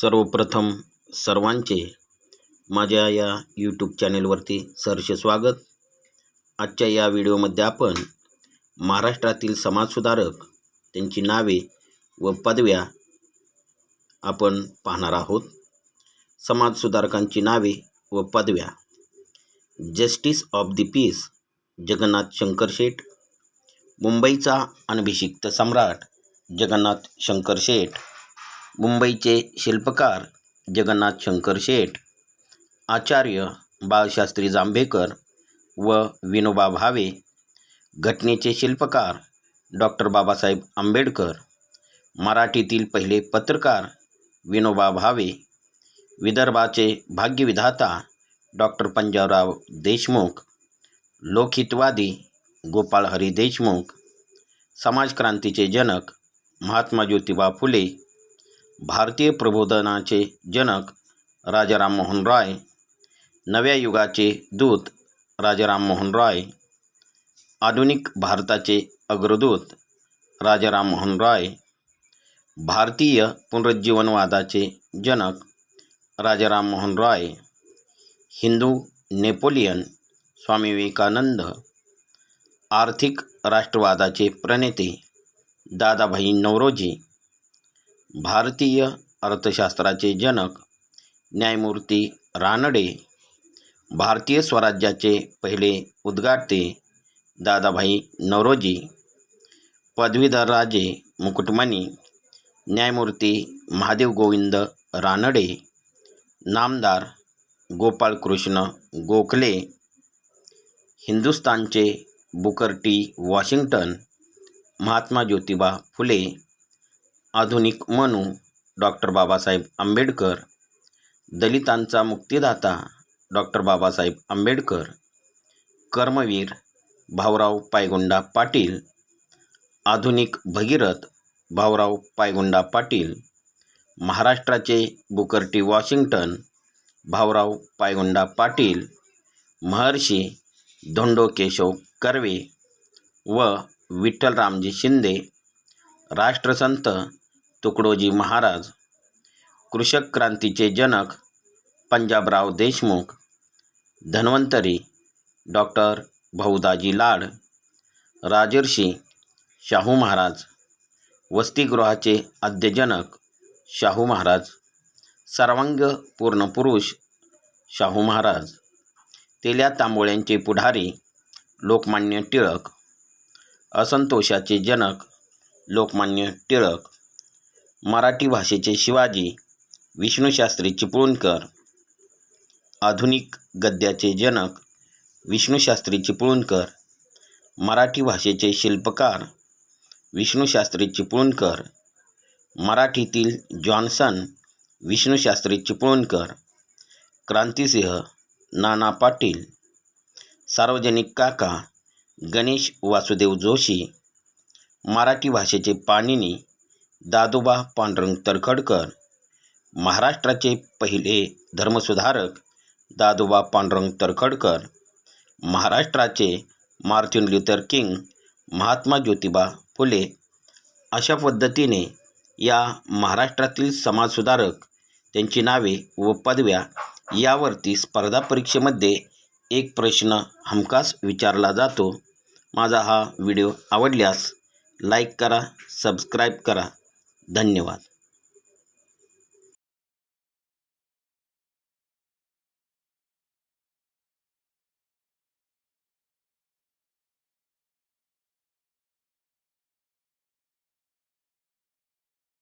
सर्वप्रथम सर्वांचे माझ्या या यूट्यूब चॅनेलवरती सहर्ष स्वागत. आजच्या या व्हिडिओमध्ये आपण महाराष्ट्रातील समाजसुधारक त्यांची नावे व पदव्या आपण पाहणार आहोत. समाजसुधारकांची नावे व पदव्या. Justice of the peace Jagannath Shankar Sheth. मुंबईचा अनभिषिक्त सम्राट जगन्नाथ शंकर शेठ. मुंबईचे शिल्पकार जगन्नाथ शंकर शेठ आचार्य बाळशास्त्री जांभेकर व विनोबा भावे घटनेचे शिल्पकार डॉक्टर बाबासाहेब आंबेडकर मराठीतील पहिले पत्रकार विनोबा भावे विदर्भाचे भाग्यविधाता डॉक्टर पंजाबराव देशमुख लोकहितवादी गोपाळ हरी देशमुख समाजक्रांतीचे जनक महात्मा ज्योतिबा फुले भारतीय प्रबोधनाचे जनक राजा राममोहन रॉय नव्या युगाचे दूत राजा राममोहन रॉय आधुनिक भारताचे अग्रदूत राजा राममोहन रॉय भारतीय पुनरुज्जीवनवादाचे जनक राजा राममोहन रॉय हिंदू नेपोलियन स्वामी विवेकानंद आर्थिक राष्ट्रवादाचे प्रणेते दादाभाई नवरोजी भारतीय अर्थशास्त्राचे जनक न्यायमूर्ती रानडे भारतीय स्वराज्याचे पहिले उद्घाटते दादाभाई नवरोजी पदवीधर राजे मुकुटमणी न्यायमूर्ती महादेव गोविंद रानडे नामदार Gopalkrishna Gokhale हिंदुस्तानचे Booker T Washington Mahatma Jyotiba Phule आधुनिक मनू डॉक्टर बाबासाहेब आंबेडकर दलितांचा मुक्तिदाता डॉक्टर बाबासाहेब आंबेडकर कर्मवीर भाऊराव पायगुंडा पाटील आधुनिक भगीरथ भाऊराव पायगुंडा पाटील महाराष्ट्राचे Booker T Washington Bhaurao Paygunda Patil Maharshi Dhondo Keshav Karve व विठ्ठलरामजी शिंदे राष्ट्रसंत तुकडोजी महाराज कृषक क्रांतीचे जनक पंजाबराव देशमुख धन्वंतरी डॉक्टर भाऊदाजी लाड राजर्षी शाहू महाराज वसतिगृहाचे आद्यजनक शाहू महाराज सर्वांग पूर्ण पुरुष शाहू महाराज तेल्या तांबोळ्यांचे पुढारी लोकमान्य टिळक असंतोषाचे जनक लोकमान्य टिळक मराठी भाषेचे शिवाजी विष्णूशास्त्री चिपळूणकर. आधुनिक गद्याचे जनक विष्णूशास्त्री चिपळूणकर. मराठी भाषेचे शिल्पकार विष्णूशास्त्री चिपळूणकर. मराठीतील जॉन्सन विष्णूशास्त्री चिपळूणकर. क्रांतिसिंह नाना पाटील. सार्वजनिक काका गणेश वासुदेव जोशी. मराठी भाषेचे पाणिनी दादोबा पांडुरंग तरखडकर महाराष्ट्राचे पहिले धर्मसुधारक दादोबा पांडुरंग तरखडकर महाराष्ट्राचे Martin Luther King Mahatma Jyotiba Phule अशा पद्धतीने या महाराष्ट्रातील समाजसुधारक त्यांची नावे व पदव्या यावरती स्पर्धा परीक्षेमध्ये एक प्रश्न हमखास विचारला जातो. माझा हा व्हिडिओ आवडल्यास लाईक करा सबस्क्राईब करा. धन्यवाद.